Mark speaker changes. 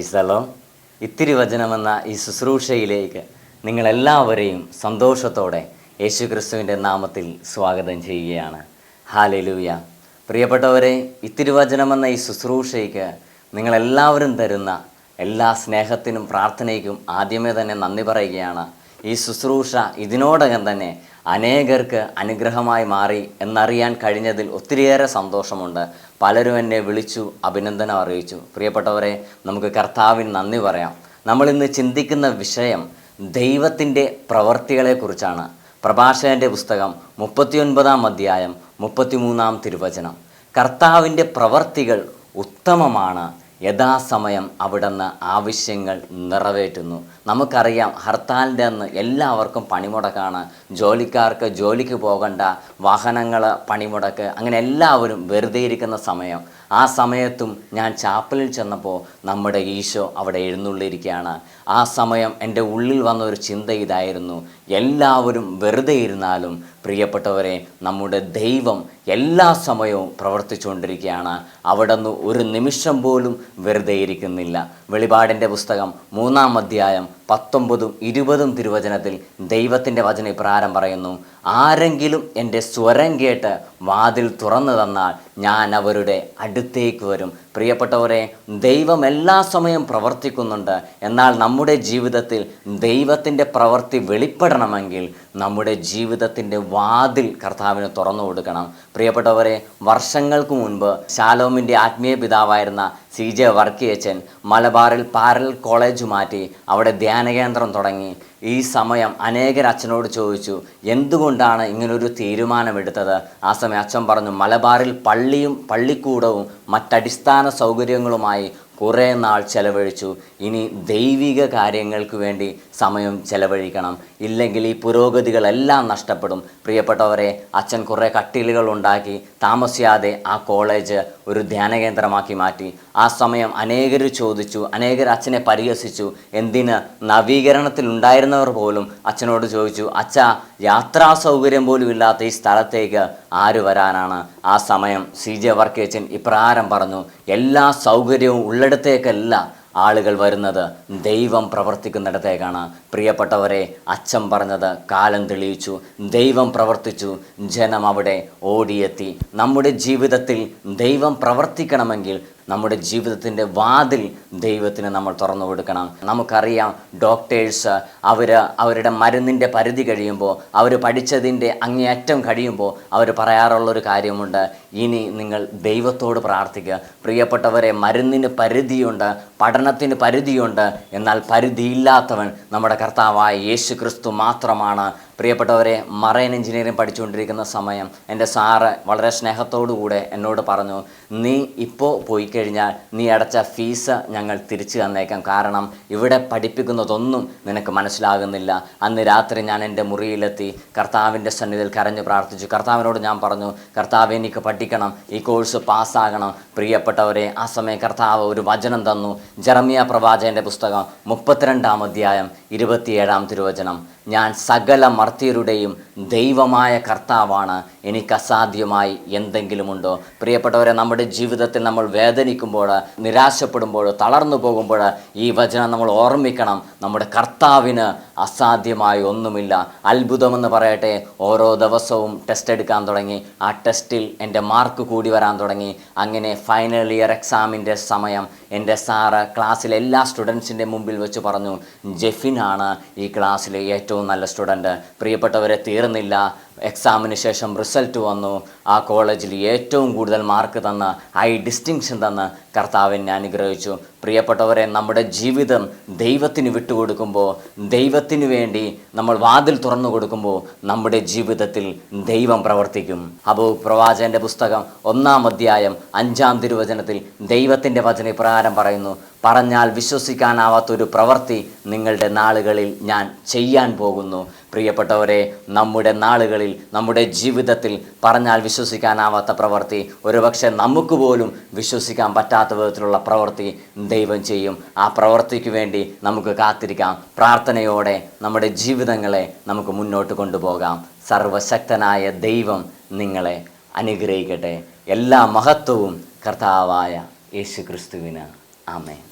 Speaker 1: പ്രൈസലോ. ഇത്തിരി വചനമെന്ന ഈ ശുശ്രൂഷയിലേക്ക് നിങ്ങളെല്ലാവരെയും സന്തോഷത്തോടെ യേശു ക്രിസ്തുവിന്റെ നാമത്തിൽ സ്വാഗതം ചെയ്യുകയാണ്. ഹാലലൂയ. പ്രിയപ്പെട്ടവരെ ഇത്തിരി വചനമെന്ന ഈ ശുശ്രൂഷയ്ക്ക് നിങ്ങളെല്ലാവരും തരുന്ന എല്ലാ സ്നേഹത്തിനും പ്രാർത്ഥനയ്ക്കും ആദ്യമേ തന്നെ നന്ദി പറയുകയാണ്. ഈ ശുശ്രൂഷ ഇതിനോടകം തന്നെ അനേകർക്ക് അനുഗ്രഹമായി മാറി എന്നറിയാൻ കഴിഞ്ഞതിൽ ഒത്തിരിയേറെ സന്തോഷമുണ്ട്. പലരും എന്നെ വിളിച്ചു അഭിനന്ദനം അറിയിച്ചു. പ്രിയപ്പെട്ടവരെ നമുക്ക് കർത്താവിന് നന്ദി പറയാം. നമ്മളിന്ന് ചിന്തിക്കുന്ന വിഷയം ദൈവത്തിന്റെ പ്രവർത്തികളെക്കുറിച്ചാണ്. പ്രഭാഷകന്റെ പുസ്തകം മുപ്പത്തിയൊൻപതാം അധ്യായം മുപ്പത്തിമൂന്നാം തിരുവചനം. കർത്താവിന്റെ പ്രവർത്തികൾ ഉത്തമമാണ് യഥാസമയം അവിടുന്ന് ആവശ്യങ്ങൾ നിറവേറ്റുന്നു. നമുക്കറിയാം ഹർത്താലിന്റെ അന്ന് എല്ലാവർക്കും പണിമുടക്കാണ്. ജോലിക്കാർക്ക് ജോലിക്ക് പോകണ്ട വാഹനങ്ങൾ പണിമുടക്ക് അങ്ങനെ എല്ലാവരും വെറുതെ ഇരിക്കുന്ന സമയം. ആ സമയത്തും ഞാൻ ചാപ്പലിൽ ചെന്നപ്പോൾ നമ്മുടെ ഈശോ അവിടെ എഴുന്നള്ളിയിരിക്കുകയാണ്. ആ സമയം എന്റെ ഉള്ളിൽ വന്ന ഒരു ചിന്ത ഇതായിരുന്നു. എല്ലാവരും വെറുതെ ഇരുന്നാലും പ്രിയപ്പെട്ടവരെ നമ്മുടെ ദൈവം എല്ലാ സമയവും പ്രവർത്തിച്ചുകൊണ്ടിരിക്കുകയാണ്. അവിടെ നിന്ന് ഒരു നിമിഷം പോലും വെറുതെ ഇരിക്കുന്നില്ല. വെളിപാടിന്റെ പുസ്തകം മൂന്നാം അധ്യായം പത്തൊമ്പതും ഇരുപതും തിരുവചനത്തിൽ ദൈവത്തിന്റെ വചന ഇപ്രകാരം പറയുന്നു ആരെങ്കിലും എന്റെ സ്വരം കേട്ട് വാതിൽ തുറന്നു തന്നാൽ ഞാൻ അവരുടെ അടുത്തേക്ക് വരും. പ്രിയപ്പെട്ടവരെ ദൈവം എല്ലാ സമയവും പ്രവർത്തിക്കുന്നുണ്ട്. എന്നാൽ നമ്മുടെ ജീവിതത്തിൽ ദൈവത്തിന്റെ പ്രവൃത്തി വെളിപ്പെടണമെങ്കിൽ നമ്മുടെ ജീവിതത്തിന്റെ വാതിൽ കർത്താവിന് തുറന്നു കൊടുക്കണം. പ്രിയപ്പെട്ടവരെ വർഷങ്ങൾക്ക് മുൻപ് ശാലോമിന്റെ ആത്മീയ പിതാവായിരുന്ന സി ജെ വർക്കിയച്ചൻ മലബാറിൽ പാരൽ കോളേജ് മാറ്റി അവിടെ ധ്യാനകേന്ദ്രം തുടങ്ങി. ഈ സമയം അനേകർ അച്ഛനോട് ചോദിച്ചു എന്തുകൊണ്ടാണ് ഇങ്ങനൊരു തീരുമാനമെടുത്തത്? ആ സമയം അച്ഛൻ പറഞ്ഞു മലബാറിൽ പള്ളിയും പള്ളിക്കൂടവും മറ്റടിസ്ഥാന സൗകര്യങ്ങളുമായി കുറേ നാൾ ചെലവഴിച്ചു. ഇനി ദൈവിക കാര്യങ്ങൾക്ക് വേണ്ടി സമയം ചെലവഴിക്കണം. ഇല്ലെങ്കിൽ ഈ പുരോഗതികളെല്ലാം നഷ്ടപ്പെടും. പ്രിയപ്പെട്ടവരെ അച്ഛൻ കുറേ കട്ടിലുകൾ ഉണ്ടാക്കി താമസിയാതെ ആ കോളേജ് ഒരു ധ്യാന കേന്ദ്രമാക്കി മാറ്റി. ആ സമയം അനേകർ ചോദിച്ചു അനേകർ അച്ഛനെ പരിഹസിച്ചു. എന്തിന്? നവീകരണത്തിൽ ഉണ്ടായിരുന്നവർ പോലും അച്ഛനോട് ചോദിച്ചു അച്ഛ യാത്രാ സൗകര്യം പോലും ഇല്ലാത്ത ഈ സ്ഥലത്തേക്ക് ആര് വരാനാണ് ആ സമയം? സി ജെ വർക്കേച്ചൻ ഇപ്രകാരം പറഞ്ഞു എല്ലാ സൗകര്യവും ഉള്ളിടത്തേക്കല്ല ആളുകൾ വരുന്നത്. ദൈവം പ്രവർത്തിക്കുന്നിടത്തേക്കാണ്. പ്രിയപ്പെട്ടവരെ അച്ഛൻ പറഞ്ഞത് കാലം തെളിയിച്ചു. ദൈവം പ്രവർത്തിച്ചു. ജനം അവിടെ ഓടിയെത്തി. നമ്മുടെ ജീവിതത്തിൽ ദൈവം പ്രവർത്തിക്കണമെങ്കിൽ നമ്മുടെ ജീവിതത്തിന്റെ വാതിൽ ദൈവത്തിന് നമ്മൾ തുറന്നു കൊടുക്കണം. നമുക്കറിയാം ഡോക്ടേഴ്സ് അവർ അവരുടെ മരുന്നിന്റെ പരിധി കഴിയുമ്പോൾ അവർ പഠിച്ചതിന്റെ അങ്ങേയറ്റം കഴിയുമ്പോൾ അവർ പറയാറുള്ളൊരു കാര്യമുണ്ട്. ഇനി നിങ്ങൾ ദൈവത്തോട് പ്രാർത്ഥിക്കുക. പ്രിയപ്പെട്ടവരെ മരുന്നിന് പരിധിയുണ്ട് പഠനത്തിന് പരിധിയുണ്ട്. എന്നാൽ പരിധിയില്ലാത്തവൻ നമ്മുടെ കർത്താവായ യേശു ക്രിസ്തു മാത്രമാണ്. പ്രിയപ്പെട്ടവരെ മറൈൻ എഞ്ചിനീയറിംഗ് പഠിച്ചുകൊണ്ടിരിക്കുന്ന സമയം എന്റെ സാറ് വളരെ സ്നേഹത്തോടു കൂടെ എന്നോട് പറഞ്ഞു നീ ഇപ്പോൾ പോയി കഴിഞ്ഞാൽ നീ അടച്ച ഫീസ് ഞങ്ങൾ തിരിച്ചു തന്നേക്കാം. കാരണം ഇവിടെ പഠിപ്പിക്കുന്നതൊന്നും നിനക്ക് മനസ്സിലാകുന്നില്ല. അന്ന് രാത്രി ഞാൻ എന്റെ മുറിയിലെത്തി കർത്താവിന്റെ സന്നിധിയിൽ കരഞ്ഞു പ്രാർത്ഥിച്ചു. കർത്താവിനോട് ഞാൻ പറഞ്ഞു കർത്താവ് എനിക്ക് പഠിക്കണം ഈ കോഴ്സ് പാസ്സാകണം. പ്രിയപ്പെട്ടവരെ ആ സമയം കർത്താവ് ഒരു വചനം തന്നു. ജെറമിയ പ്രവാചകന്റെ പുസ്തകം മുപ്പത്തിരണ്ടാം അധ്യായം ഇരുപത്തിയേഴാം തിരുവചനം. ഞാൻ സകല മർത്യരുടെയും ദൈവമായ കർത്താവാണ്. എനിക്ക് അസാധ്യമായി എന്തെങ്കിലുമുണ്ടോ? പ്രിയപ്പെട്ടവരെ നമ്മുടെ ജീവിതത്തിൽ നമ്മൾ വേദനിക്കുമ്പോൾ നിരാശപ്പെടുമ്പോൾ തളർന്നു പോകുമ്പോൾ ഈ വചനം നമ്മൾ ഓർമ്മിക്കണം. നമ്മുടെ കർത്താവിന് അസാധ്യമായി ഒന്നുമില്ല. അത്ഭുതമെന്ന് പറയട്ടെ ഓരോ ദിവസവും ടെസ്റ്റ് എടുക്കാൻ തുടങ്ങി. ആ ടെസ്റ്റിൽ എന്റെ മാർക്ക് കൂടി വരാൻ തുടങ്ങി. അങ്ങനെ ഫൈനൽ ഇയർ എക്സാമിന്റെ സമയം എന്റെ സാറ് ക്ലാസ്സിലെ എല്ലാ സ്റ്റുഡൻസിന്റെ മുമ്പിൽ വെച്ച് പറഞ്ഞു ജെഫിനാണ് ഈ ക്ലാസ്സിലെ ഏറ്റവും നല്ല സ്റ്റുഡന്റ് പ്രിയപ്പെട്ടവരെ തീർന്നില്ല. എക്സാമിന് ശേഷം റിസൾട്ട് വന്നു. ആ കോളേജിൽ ഏറ്റവും കൂടുതൽ മാർക്ക് തന്ന ഹൈ ഡിസ്റ്റിങ്ഷൻ തന്ന് കർത്താവിനെ അനുഗ്രഹിച്ചു. പ്രിയപ്പെട്ടവരെ നമ്മുടെ ജീവിതം ദൈവത്തിന് വിട്ടുകൊടുക്കുമ്പോൾ ദൈവത്തിന് വേണ്ടി നമ്മൾ വാതിൽ തുറന്നു കൊടുക്കുമ്പോൾ നമ്മുടെ ജീവിതത്തിൽ ദൈവം പ്രവർത്തിക്കും. അപ്പോൾ പ്രവാചകന്റെ പുസ്തകം ഒന്നാം അധ്യായം അഞ്ചാം തിരുവചനത്തിൽ ദൈവത്തിന്റെ വചന ഇപ്രകാരം പറയുന്നു പറഞ്ഞാൽ വിശ്വസിക്കാനാവാത്തൊരു പ്രവൃത്തി നിങ്ങളുടെ നാളുകളിൽ ഞാൻ ചെയ്യാൻ പോകുന്നു. പ്രിയപ്പെട്ടവരെ നമ്മുടെ നാളുകളിൽ നമ്മുടെ ജീവിതത്തിൽ പറഞ്ഞാൽ വിശ്വസിക്കാനാവാത്ത പ്രവൃത്തി ഒരുപക്ഷെ നമുക്ക് പോലും വിശ്വസിക്കാൻ പറ്റാത്ത വിധത്തിലുള്ള പ്രവൃത്തി ദൈവം ചെയ്യും. ആ പ്രവൃത്തിക്ക് വേണ്ടി നമുക്ക് കാത്തിരിക്കാം. പ്രാർത്ഥനയോടെ നമ്മുടെ ജീവിതങ്ങളെ നമുക്ക് മുന്നോട്ട് കൊണ്ടുപോകാം. സർവശക്തനായ ദൈവം നിങ്ങളെ അനുഗ്രഹിക്കട്ടെ. എല്ലാ മഹത്വവും കർത്താവായ യേശു ക്രിസ്തുവിന് ആമേൻ.